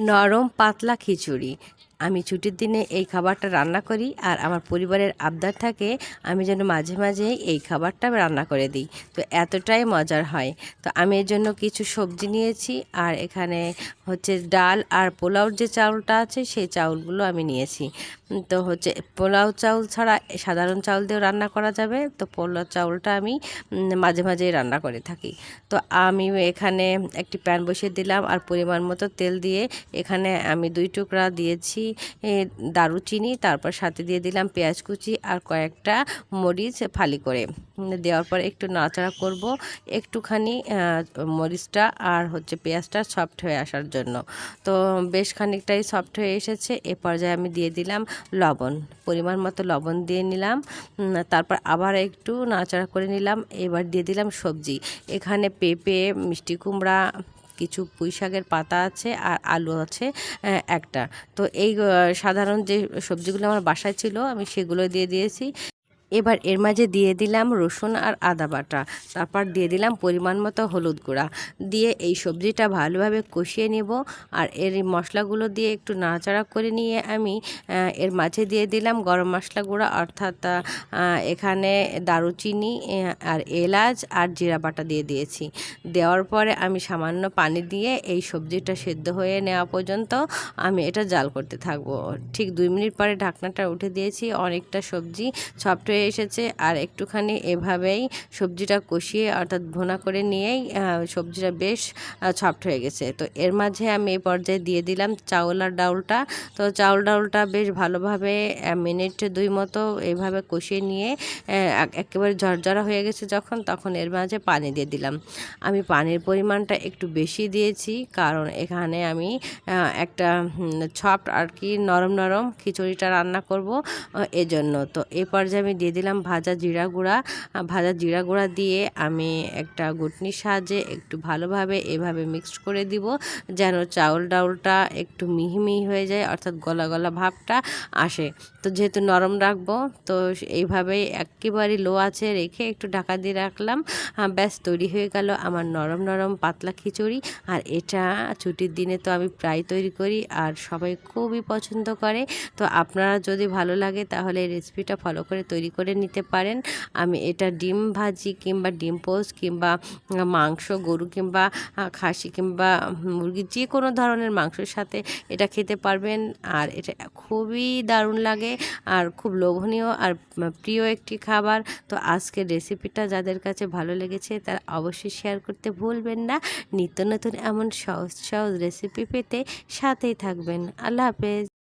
নরম পাতলা খিচুড়ি আমি ছুটির দিনে এই খাবারটা রান্না করি আর আমার পরিবারের আবদার থাকে আমি যেন মাঝে মাঝে এই খাবারটা রান্না করে দিই। তো এতটাই মজার হয়। তো আমি এর জন্য কিছু সবজি নিয়েছি আর এখানে হচ্ছে ডাল আর পোলাওর যে চাউলটা আছে সেই চাউলগুলো আমি নিয়েছি। তো হচ্ছে পোলাও চাউল ছাড়া সাধারণ চাউল দিয়েও রান্না করা যাবে। তো পোলাও চাউলটা আমি মাঝে মাঝে রান্না করে থাকি। তো আমি এখানে একটি প্যান বসিয়ে দিলাম আর পরিমাণ মতো তেল দিয়ে এখানে আমি দুই টুকরা দিয়েছি দারুচিনি, তারপর সাথে দিয়ে দিলাম পেঁয়াজ কুচি আর কয়েকটা মরিচ ফালি করে। দেওয়ার পর একটু নাড়াচাড়া করব। একটুখানি মরিচটা আর হচ্ছে পেঁয়াজটা সফট হয়ে আসার জন্য। তো বেশ খানিকটাই সফট হয়ে এসেছে। এ পর্যায়ে আমি দিয়ে দিলাম লবণ। পরিমাণ মতো লবণ দিয়ে নিলাম। তারপর আবার একটু নাড়াচাড়া করে নিলাম। এবার দিয়ে দিলাম সবজি। এখানে পেঁপে, মিষ্টি কুমড়া কিছু পুঁই শাকের পাতা আছে আর আলু আছে একটা। তো এই সাধারণ যে সবজিগুলো আমার বাসায় ছিল, আমি সেগুলো দিয়ে দিয়েছি। এবার এর মাঝে দিয়ে দিলাম রসুন আর আদা বাটা। তারপর দিয়ে দিলাম পরিমাণ মতো হলুদ গুঁড়া। দিয়ে এই সবজিটা ভালোভাবে কষিয়ে নেব আর এর মশলাগুলো দিয়ে একটু নাড়াচাড়া করে নিয়ে আমি এর মাঝে দিয়ে দিলাম গরম মশলা গুঁড়া, অর্থাৎ এখানে দারুচিনি আর এলাচ আর জিরা বাটা দিয়ে দিয়েছি। দেওয়ার পরে আমি সামান্য পানি দিয়ে এই সবজিটা সেদ্ধ হয়ে নেওয়া পর্যন্ত আমি এটা জাল করতে থাকব। ঠিক দুই মিনিট পরে ঢাকনাটা উঠে দিয়েছি। অনেকটা সবজি সফট হয়ে এসেছে। আর একটুখানি এভাবেই সবজিটা কষিয়ে অর্থাৎ ভুনা করে নিয়েই সবজিটা বেশ সফট হয়ে গেছে। তো এর মাঝে আমি এই পর্যায়ে দিয়ে দিলাম চাউল আর ডাউলটা। তো চাউল ডাউলটা বেশ ভালোভাবে মিনিট দুই মতো এইভাবে কষিয়ে নিয়ে একেবারে ঝরঝরা হয়ে গেছে যখন, তখন এর মাঝে পানি দিয়ে দিলাম। আমি পানির পরিমাণটা একটু বেশি দিয়েছি, কারণ এখানে আমি একটা ছপ আর কি নরম নরম খিচুড়িটা রান্না করব এজন্য। তো এই পর্যায়ে আমি দিয়ে দিলাম ভাজা জিরা গুঁড়া। ভাজা জিরা গুঁড়া দিয়ে আমি একটা গুটনির সাহায্যে একটু ভালোভাবে এভাবে মিক্সড করে দিব, যেন চাউল ডাউলটা একটু মিহি মিহি হয়ে যায়, অর্থাৎ গলা গলা ভাবটা আসে। তো যেহেতু নরম রাখব, তো এইভাবেই একেবারে লো আছে রেখে একটু ঢাকা দিয়ে রাখলাম। ব্যাস তৈরি হয়ে গেল আমার নরম নরম পাতলা খিচুড়ি। আর এটা ছুটির দিনে তো আমি প্রায় তৈরি করি, আর সবাই খুবই পছন্দ করে। তো আপনারা যদি ভালো লাগে তাহলে রেসিপিটা ফলো করে তৈরি করে নিতে পারেন। আমি এটা ডিম ভাজি কিংবা ডিম পোস্ট কিংবা মাংস, গরু কিংবা খাসি কিংবা মুরগি যে কোনো ধরনের মাংসের সাথে এটা খেতে পারবেন। আর এটা খুবই দারুণ লাগে আর খুব লোভনীয় আর প্রিয় একটি খাবার। তো আজকের রেসিপিটা যাদের কাছে ভালো লেগেছে তারা অবশ্যই শেয়ার করতে ভুলবেন না। নিত্য নতুন এমন সহজ সহজ রেসিপি পেতে সাথেই থাকবেন। আল্লাহ হাফেজ।